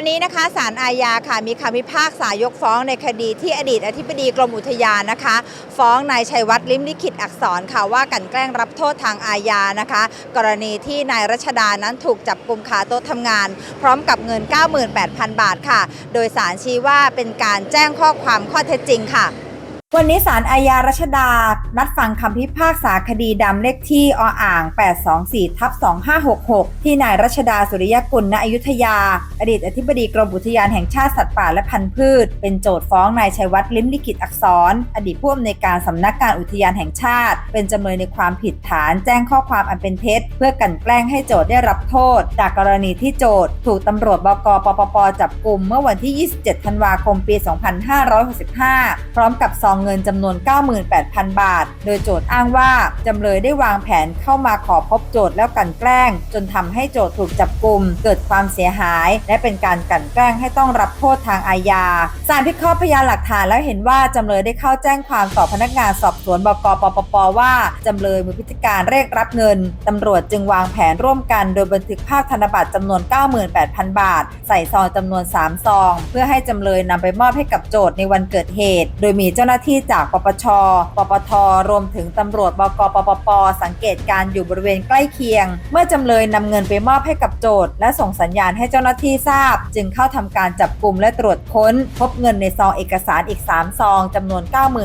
วันนี้นะคะศาลอาญาค่ะมีคำพิพากษายกฟ้องในคดีที่อดีตอธิบดีกรมอุทยานนะคะ ฟ้องนายชัยวัฒน์ลิมลิขิตอักษรค่ะว่ากันแกล้งรับโทษทางอาญานะคะ กรณีที่นายรัชดานั้นถูกจับกลุ่มคาโต๊ะทำงาน พร้อมกับเงิน 98,000 บาทค่ะ โดยสารชี้ว่าเป็นการแจ้งข้อความข้อเท็จจริงค่ะ วันนี้ศาลอาญารัชดา นัดฟังคำพิพากษาคดีดำเลขที่ออ่าง 824 ทับ 2566 ที่นายรัชดาสุริยกุล ณ อยุธยา อดีตอธิบดีกรมอุทยานแห่งชาติสัตว์ป่าและพันธุ์พืช เป็นโจทฟ้องนายชัยวัฒน์ลิ้มลิขิตอักษร อดีตผู้อำนวยการสำนักการอุทยานแห่งชาติ เป็นจำเลยในความผิดฐานแจ้งข้อความอันเป็นเท็จ เพื่อกันแกล้งให้โจทได้รับโทษ จากกรณีที่โจทถูกตำรวจบกปปปจับกลุ่มเมื่อวันที่ 27 ธันวาคม ปี 2565 พร้อมกับซองเงินจำนวน 98,000 บาท โดยโจทย์อ้างว่าจำเลยได้วางแผนเข้ามาขอพบโจทย์แล้วกลันแกล้ง จนทำให้โจทย์ถูกจับกลุ่มเกิดความเสียหาย และเป็นการกลันแกล้งให้ต้องรับโทษทางอาญาศาลพิเคราะห์พยานหลักฐานแล้วเห็นว่าจำเลยได้เข้าแจ้งความต่อพนักงานสอบสวนบกปปปว่าจำเลยมีพฤติการเรียกรับเงินตำรวจจึงวางแผนร่วมกัน โดยบันทึกภาพธนบัตรจำนวน 98,000 บาท ใส่ซองจำนวน 3 ซอง เพื่อให้จำเลยนำไปมอบให้กับโจทย์ในวันเกิดเหตุ โดยมีเจ้าหน้าที่ที่จากปปช ปปท รวมถึงตำรวจบกปปป สังเกตการอยู่บริเวณใกล้เคียง เมื่อจำเลยนำเงินไปมอบให้กับโจทย์ และส่งสัญญาณให้เจ้าหน้าที่ทราบ จึงเข้าทำการจับกลุ่มและตรวจค้น พบเงินในซองเอกสารอีก 3 ซองจำนวน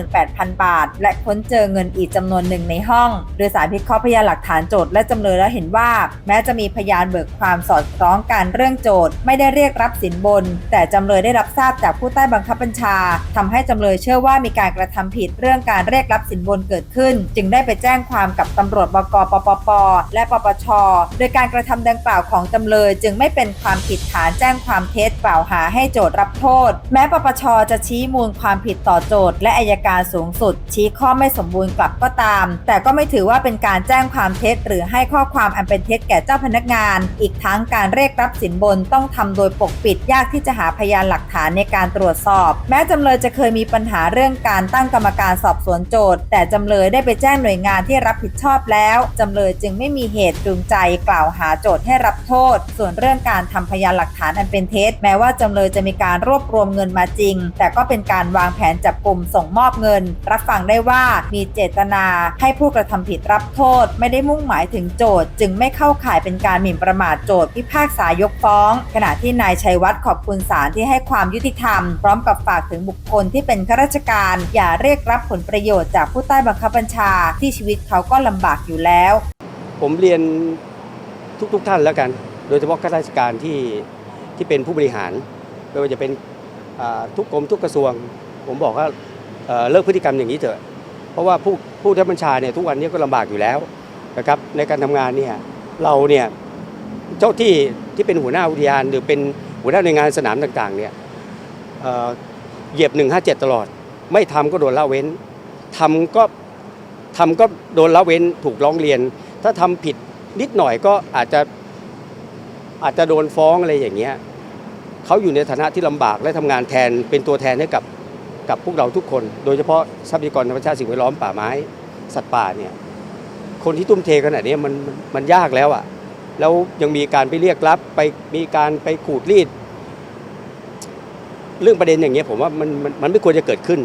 98,000 บาท และค้นเจอเงินอีกจำนวนหนึ่งในห้อง โดยสารพิเคราะห์พยานหลักฐานโจทย์และจำเลยแล้วเห็นว่า แม้จะมีพยานเบิกความสอดคล้องกันเรื่องโจทย์ ไม่ได้เรียกรับสินบน แต่จำเลยได้รับทราบจากผู้ใต้บังคับบัญชาทำให้จำเลยเชื่อว่ามีการกระทำผิดเรื่องการเรียกรับสินบนเกิดขึ้น จึงได้ไปแจ้งความกับตำรวจบกปปป และปปช โดยการกระทำดังกล่าวของจำเลย จึงไม่เป็นความผิดฐานแจ้งความเท็จกล่าวหาให้โจทย์รับโทษ แม้ปปชจะชี้มูลความผิดต่อโจทย์และอายการสูงสุด ชี้ข้อไม่สมบูรณ์กลับก็ตาม แต่ก็ไม่ถือว่าเป็นการแจ้งความเท็จ หรือให้ข้อความอันเป็นเท็จแก่เจ้าพนักงาน อีกทั้งการเรียกรับสินบนต้องทำโดยปกปิดยากที่จะหาพยานหลักฐานในการตรวจสอบ แม้จำเลยจะเคยมีปัญหาเรื่องการตั้งกรรมการสอบสวนโจทย์ แต่จำเลยได้ไปแจ้งหน่วยงานที่รับผิดชอบแล้วจำเลยจึงไม่มีเหตุจูงใจกล่าวหาโจทย์ให้รับโทษ ส่วนเรื่องการทำพยานหลักฐานอันเป็นเท็จ แม้ว่าจำเลยจะมีการรวบรวมเงินมาจริง แต่ก็เป็นการวางแผนจับกลุ่มส่งมอบเงิน รับฟังได้ว่ามีเจตนาให้ผู้กระทำผิดรับโทษ ไม่ได้มุ่งหมายถึงโจทย์ จึงไม่เข้าข่ายเป็นการหมิ่นประมาทโจทย์พิพากษายกฟ้อง ขณะที่นายชัยวัฒน์ขอบคุณศาลที่ให้ความยุติธรรม พร้อมกับฝากถึงบุคคลที่เป็นข้าราชการอย่าเรียกรับผลประโยชน์จากผู้ใต้บังคับบัญชาที่ชีวิตเขาก็ลำบากอยู่แล้ว ผมเรียนทุกๆทท่านแล้วกัน โดยเฉพาะข้าราชการที่ที่เป็นผู้บริหารไม่ว่าจะเป็นทุกกรมทุกกระทรวง ผมบอกว่าเเลิกพฤติกรรมอย่างนี้เถอะ เพราะว่าผู้ผู้ทับบัญชาเนี่ยทุกวันนี้ก็ลำบากอยู่แล้วนะครับในการทำงานเนี่ยเราเนี่ยเจ้าที่ที่เป็นหัวหน้าอุทยานหรือเป็นหัวหน้าหน่วยงานสนามต่างๆเนี่ยเอ่อเหยียบ 157 ตลอด ไม่ทำก็โดนละเว้นทำก็ทำก็โดนละเว้นถูกร้องเรียน ถ้าทำผิดนิดหน่อยก็อาจจะอาจจะโดนฟ้องอะไรอย่างเงี้ยเขาอยู่ในฐานะที่ลำบากและทำงานแทนเป็นตัวแทนให้กับกับพวกเราทุกคน โดยเฉพาะทรัพยากรธรรมชาติสิ่งแวดล้อมป่าไม้สัตว์ป่าเนี่ยคนที่ทุ่มเทขนาดนี้มันมันยากแล้วอะ่ะแล้วยังมีการไปเรียกรับไปมีการไปขูดรีด เรื่องประเด็นอย่างเงี้ยผมว่ามันมันมันไม่ควรจะเกิดขึ้น